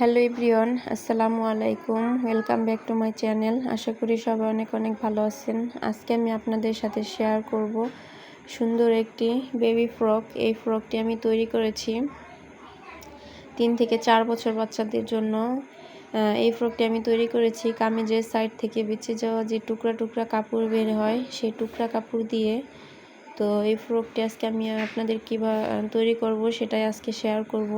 Hello everyone, আসসালামু আলাইকুম। Welcome back to my channel. আশা করি সবাই অনেক অনেক ভালো আছেন। আজকে আমি আপনাদের সাথে শেয়ার করব সুন্দর একটি বেবি ফ্রক। এই ফ্রকটি আমি তৈরি করেছি তিন থেকে চার বছর বাচ্চাদের জন্য। এই ফ্রকটি আমি তৈরি করেছি কামিজের সাইড থেকে বেঁচে যাওয়া যে টুকরা টুকরা কাপড় বের হয়, সেই টুকরা কাপড় দিয়ে। তো এই ফ্রকটি আজকে আমি আপনাদের কীভাবে তৈরি করব, সেটাই আজকে শেয়ার করব।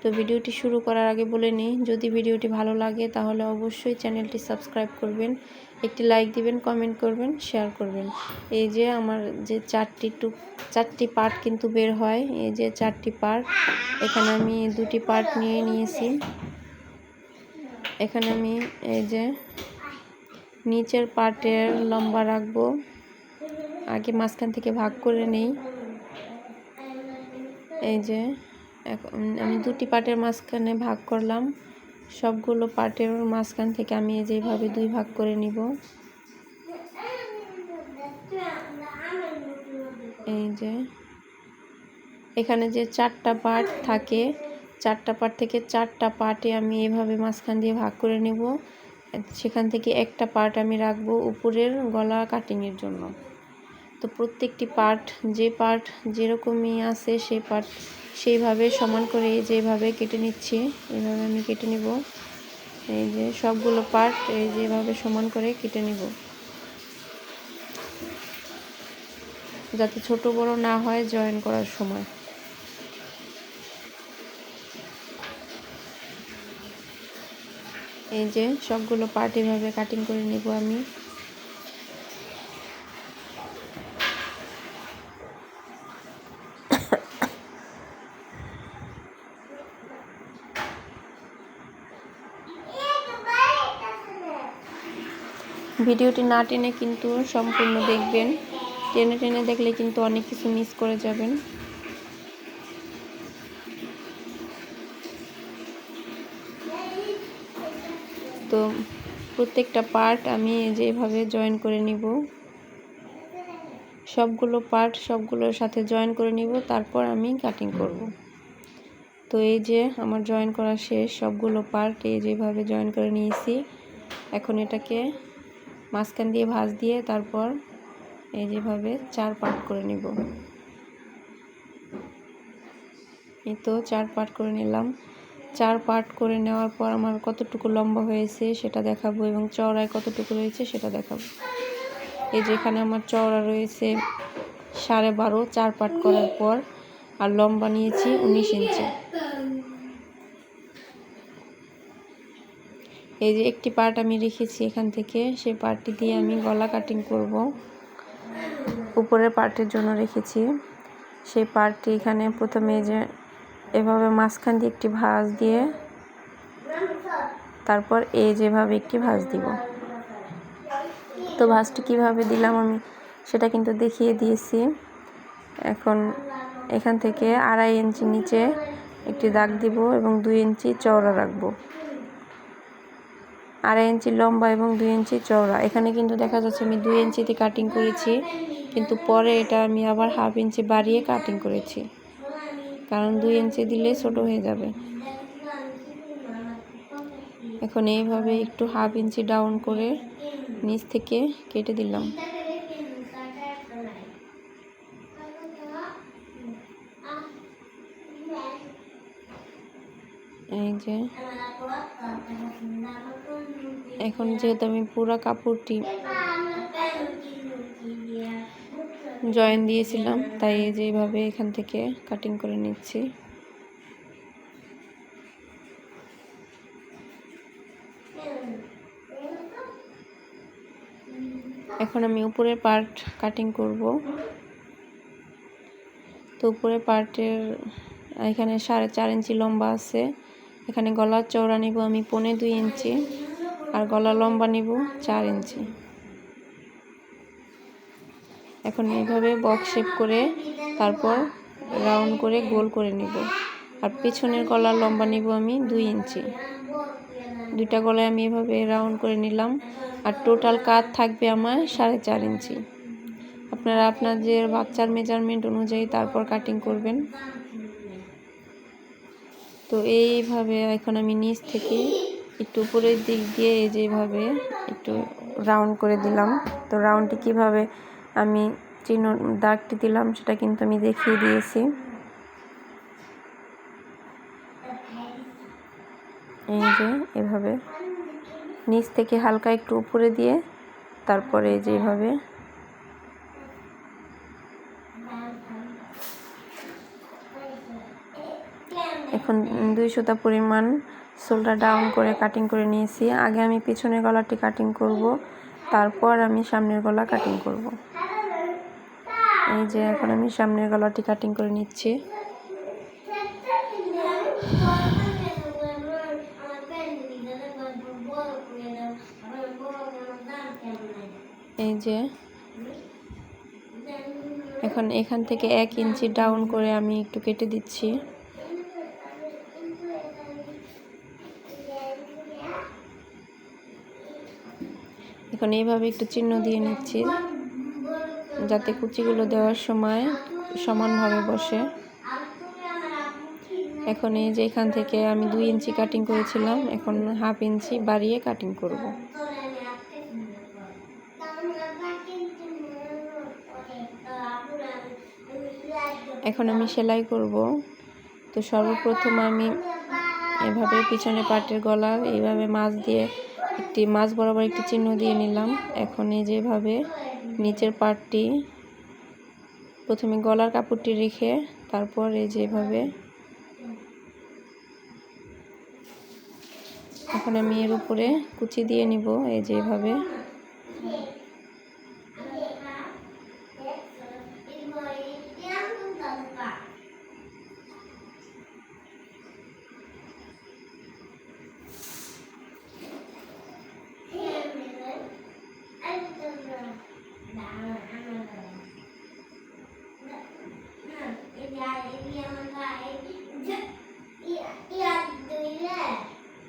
তো ভিডিওটি শুরু করার আগে বলে নিই, যদি ভিডিওটি ভালো লাগে তাহলে অবশ্যই চ্যানেলটি সাবস্ক্রাইব করবেন, একটি লাইক দিবেন, কমেন্ট করবেন, শেয়ার করবেন। এই যে আমার যে চারটি টুক, চারটি পার্ট কিন্তু বের হয়, এই যে চারটি পার্ট, এখানে আমি দুটি পার্ট নিয়ে নিয়েছি। এখানে আমি এই যে নিচের পার্টের লম্বা রাখব, আগে মাঝখান থেকে ভাগ করে নেই। এই যে এখন আমি দুটি পার্টের মাঝখানে ভাগ করলাম। সবগুলো পার্টের মাঝখান থেকে আমি যেভাবে দুই ভাগ করে নিব। এই যে, এখানে যে চারটা পার্ট থাকে, চারটা পার্ট থেকে চারটা পার্টে আমি এভাবে মাঝখান দিয়ে ভাগ করে নেব। সেখান থেকে একটা পার্ট আমি রাখব উপরের গলা কাটিংয়ের জন্য। তো প্রত্যেকটি পার্ট যে পার্ট যেরকমই আছে সেই পার্ট সেইভাবে সমান করে যেভাবে কেটে নিচ্ছি এইভাবে আমি কেটে নিব। এই যে সবগুলো পার্ট এই যেভাবে সমান করে কেটে নিব। যাতে ছোট বড় না হয় জয়েন করার সময়। এই যে সবগুলো পার্ট এভাবে কাটিং করে নিব আমি। ভিডিওটি না টেনে কিন্তু সম্পূর্ণ দেখবেন। টেনে টেনে দেখলে কিন্তু অনেক কিছু মিস করে যাবেন। তো প্রত্যেকটা পার্ট আমি যেভাবে জয়েন করে নিব, সবগুলো পার্ট সবগুলোর সাথে জয়েন করে নিব, তারপর আমি কাটিং করব। তো এই যে আমার জয়েন করা শেষ, সবগুলো পার্ট এই যেভাবে জয়েন করে নিয়েছি, এখন এটাকে মাঝখান দিয়ে ভাঁজ দিয়ে তারপর এই যেভাবে চার পার্ট করে নিব। এই তো চার পার্ট করে নিলাম। চার পার্ট করে নেওয়ার পর আমার কতটুকু লম্বা হয়েছে সেটা দেখাবো এবং চওড়ায় কতটুকু রয়েছে সেটা দেখাবো। এই যেখানে আমার চওড়া রয়েছে সাড়ে বারো, চার পার্ট করার পর আর লম্বা নিয়েছি উনিশ ইঞ্চি। এই যে একটি পার্ট আমি রেখেছি এখান থেকে, সেই পার্টটি দিয়ে আমি গলা কাটিং করব। উপরের পার্টের জন্য রেখেছি। সেই পার্টটি এখানে প্রথমে যে এভাবে মাঝখান দিয়ে একটি ভাঁজ দিয়ে তারপর এই যেভাবে একটি ভাঁজ দিব। তো ভাঁজটি কীভাবে দিলাম আমি সেটা কিন্তু দেখিয়ে দিয়েছি। এখন এখান থেকে আড়াই ইঞ্চি নিচে একটি দাগ দিব এবং দুই ইঞ্চি চওড়া রাখব। আড়াই ইঞ্চি লম্বা এবং দুই ইঞ্চি চওড়া। এখানে কিন্তু দেখা যাচ্ছে আমি দুই ইঞ্চিতে কাটিং করেছি, কিন্তু পরে এটা আমি আবার হাফ ইঞ্চি বাড়িয়ে কাটিং করেছি। কারণ দুই ইঞ্চি দিলে ছোট হয়ে যাবে। এখন এইভাবে একটু হাফ ইঞ্চি ডাউন করে নিচ থেকে কেটে দিলাম। এই যে, এখন যেহেতু আমি পুরো কাপড়টি জয়েন দিয়েছিলাম, তাই যেভাবে এখান থেকে কাটিং করে নিচ্ছি। এখন আমি উপরের পার্ট কাটিং করব। তো উপরের পার্টের এখানে সাড়ে চার ইঞ্চি লম্বা আছে। এখানে গলার চওড়া নিব আমি পনে দুই ইঞ্চি আর গলা লম্বা নিব চার ইঞ্চি। এখন এইভাবে বক্স শেপ করে তারপর রাউন্ড করে গোল করে নিব। আর পেছনের গলার লম্বা নিব আমি দুই ইঞ্চি। দুইটা গলায় আমি এভাবে রাউন্ড করে নিলাম। আর টোটাল কাত থাকবে আমার সাড়ে চার ইঞ্চি। আপনারা আপনাদের বাচ্চার মেজারমেন্ট অনুযায়ী তারপর কাটিং করবেন। তো এইভাবে এখন আমি নিচ থেকে একটু উপরের দিক দিয়ে এই যেভাবে একটু রাউন্ড করে দিলাম। তো রাউন্ডটি কীভাবে আমি চিহ্ন, দাগটি দিলাম সেটা কিন্তু আমি দেখিয়ে দিয়েছি। এই যে এভাবে নিচ থেকে হালকা একটু উপরে দিয়ে তারপরে যেভাবে এখন দুই সুতা পরিমাণ সোলটা ডাউন করে কাটিং করে নিয়েছি। আগে আমি পিছনের গলাটি কাটিং করব, তারপর আমি সামনের গলা কাটিং করব। এই যে এখন আমি সামনের গলাটি কাটিং করে নিচ্ছি। এই যে এখন এখান থেকে এক ইঞ্চি ডাউন করে আমি একটু কেটে দিচ্ছি। এখন এইভাবে একটু চিহ্ন দিয়ে নিচ্ছি। যাতে কুচিগুলো দেওয়ার সময় সমানভাবে বসে। এখন এই যে এখান থেকে আমি দুই ইঞ্চি কাটিং করেছিলাম, এখন হাফ ইঞ্চি বাড়িয়ে কাটিং করব। এখন আমি সেলাই করব। তো সর্বপ্রথম আমি এভাবে পিছনে পাটের গলা এইভাবে মাছ দিয়ে একটি মাছ বরাবর একটি চিহ্ন দিয়ে নিলাম। এখন এই যেভাবে নিচের পাটটি প্রথমে গলার কাপড়টি রেখে তারপর এই যেভাবে এখন আমি এর উপরে কুচি দিয়ে নিব। এই যেভাবে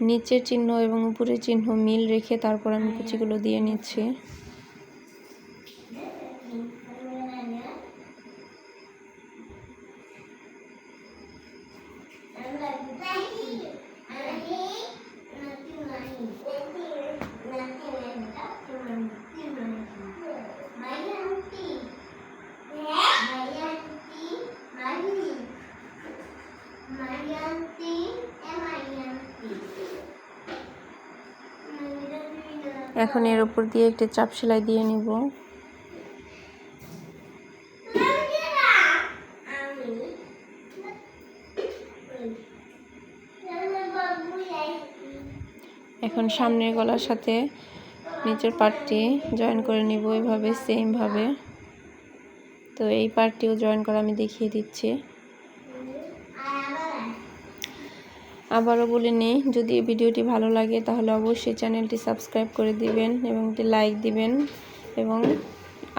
নিচের চিহ্ন এবং উপরের চিহ্ন মিল রেখে তারপর আমি কুচিগুলো দিয়ে নিচ্ছি। এখন এর উপর দিয়ে একটি চাপ সেলাই দিয়ে নিব। এখন সামনের গলার সাথে নিচের পার্টটি জয়েন করে নিব, এভাবে সেমভাবে তো এই পার্টটিও জয়েন করা আমি দেখিয়ে দিচ্ছি। আবারও বলে নিই, যদি ভিডিওটি ভালো লাগে তাহলে অবশ্যই চ্যানেলটি সাবস্ক্রাইব করে দিবেন এবং একটি লাইক দিবেন এবং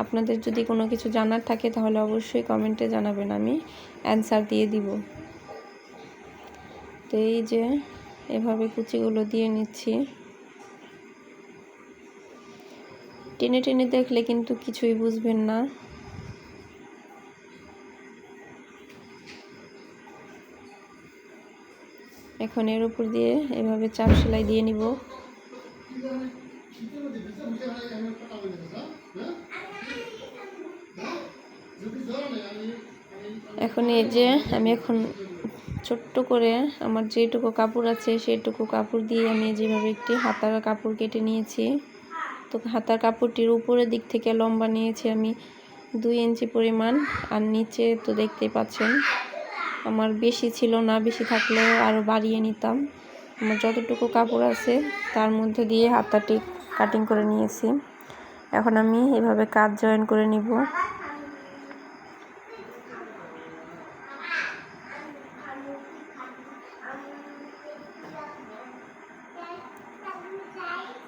আপনাদের যদি কোনো কিছু জানার থাকে তাহলে অবশ্যই কমেন্টে জানাবেন, আমি অ্যান্সার দিয়ে দিব। তো এই যে এভাবে কুচিগুলো দিয়ে নিচ্ছি। টেনে টেনে দেখলে কিন্তু কিছুই বুঝবেন না। এখন এর উপর দিয়ে এভাবে চাপ সেলাই দিয়ে নিব। এখন এই যে আমি এখন ছোট্ট করে আমার যেটুকু কাপড় আছে সেটুকু কাপড় দিয়ে আমি যেভাবে একটি হাতার কাপড় কেটে নিয়েছি। তো হাতার কাপড়টির উপরের দিক থেকে লম্বা নিয়েছি আমি দুই ইঞ্চি পরিমাণ আর নিচে তো দেখতেই পাচ্ছেন। আমার বেশি ছিল না, বেশি থাকলেও আরও বাড়িয়ে নিতাম। আমার যতটুকু কাপড় আছে, তার মধ্যে দিয়ে হাতাটি কাটিং করে নিয়েছি। এখন আমি এভাবে কাজ জয়েন করে নিব।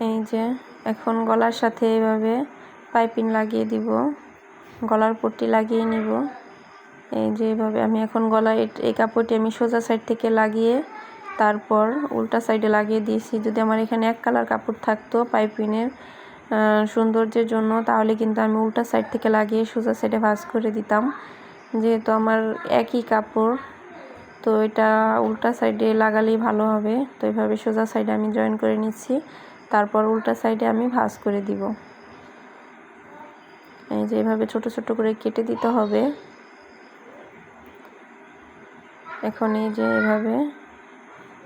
এই যে, এখন গলার সাথে এভাবে পাইপিং লাগিয়ে দিব। গলার পট্টি লাগিয়ে নিব। এই যে এভাবে আমি এখন গলায় এই কাপড়টি আমি সোজা সাইড থেকে লাগিয়ে তারপর উল্টা সাইডে লাগিয়ে দিয়েছি। যদি আমার এখানে এক কালার কাপড় থাকতো পাইপিনের সৌন্দর্যের জন্য, তাহলে কিন্তু আমি উল্টা সাইড থেকে লাগিয়ে সোজা সাইডে ভাজ করে দিতাম। যেহেতু আমার একই কাপড়, তো এটা উল্টা সাইডে লাগালেই ভালো হবে। তো এইভাবে সোজা সাইডে আমি জয়েন করে নিচ্ছি। তারপর উল্টা সাইডে আমি ভাজ করে দিব। এই যে এভাবে ছোট ছোট করে কেটে দিতে হবে। এখন এই যে এভাবে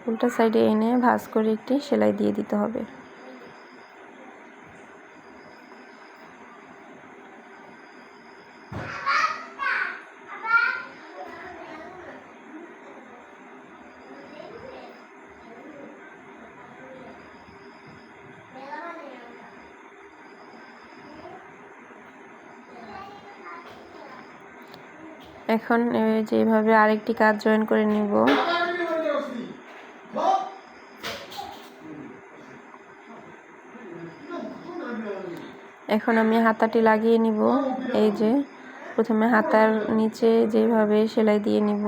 উল্টা সাইডে এনে ভাঁজ করে একটি সেলাই দিয়ে দিতে হবে। এখন যেভাবে আরেকটি কাজ জয়েন করে নিব। এখন আমি হাতাটি লাগিয়ে নিব, এই যে। প্রথমে হাতার নিচে যেভাবে সেলাই দিয়ে নিব।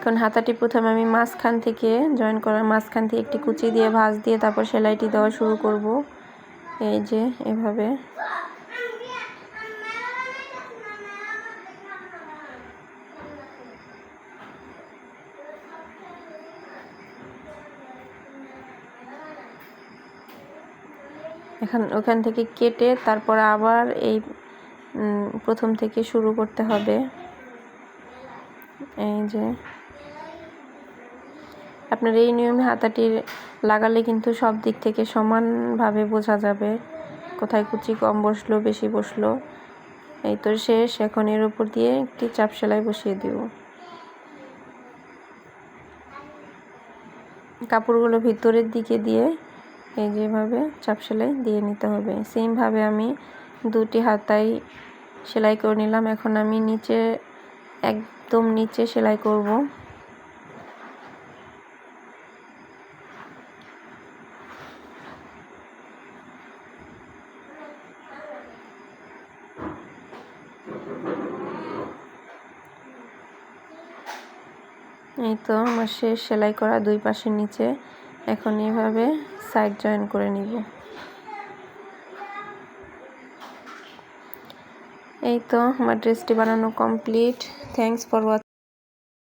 এখন হাতাটি প্রথমে আমি মাঝখান থেকে জয়েন করার মাঝখান থেকে একটি কুচি দিয়ে ভাঁজ দিয়ে তারপর সেলাইটি দেওয়া শুরু করব। এই যে, এভাবে। এখান ওখান থেকে কেটে তারপর আবার এই প্রথম থেকে শুরু করতে হবে। এই যে। আপনার এই নিয়মে হাতাটি লাগালে কিন্তু সব দিক থেকে সমানভাবে বোঝা যাবে। কোথায় কুচি কম বসল, বেশি বসল। এই তো শেষ। এখন এর উপর দিয়ে একটি চাপ সেলাই বসিয়ে দিব। কাপড়গুলো ভিতরের দিকে দিয়ে এই যেভাবে চাপ সেলাই দিয়ে নিতে হবে। সেমভাবে আমি দুটি হাতাই সেলাই করে নিলাম। এখন আমি নিচে, একদম নিচে সেলাই করব। এই তো আমার শেষ সেলাই করা দুই পাশের নিচে। এখন এভাবে সাইড জয়েন করে নিব। এই তো আমার ড্রেসটি বানানো কমপ্লিট থ্যাংকস ফর ওয়াচ